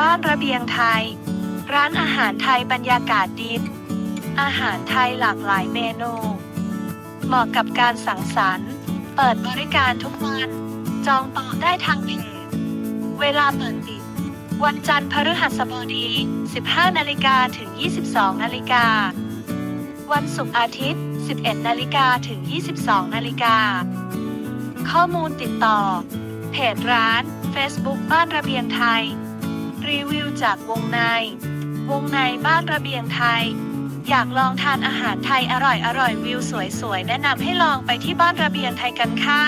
บ้านระเบียงไทย ร้านอาหารไทยบรรยากาศดีอาหารไทยหลากหลายเมนู เหมาะกับการสังสรรค์ เปิดบริการทุกวัน จองโต๊ะได้ทางเพจเวลาเปิดปิด วันจันทร์พฤหัสบดี 15 นาฬิกาถึง 22 นาฬิกา วันศุกร์อาทิตย์ 11 นาฬิกาถึง 22 นาฬิกา ข้อมูลติดต่อ เพจร้าน Facebook บ้านระเบียงไทย รีวิวจากวงใน วงในบ้านระเบียงไทย อยากลองทานอาหารไทยอร่อยอร่อยวิวสวยๆ แนะนำให้ลองไปที่บ้านระเบียงไทยกันค่ะ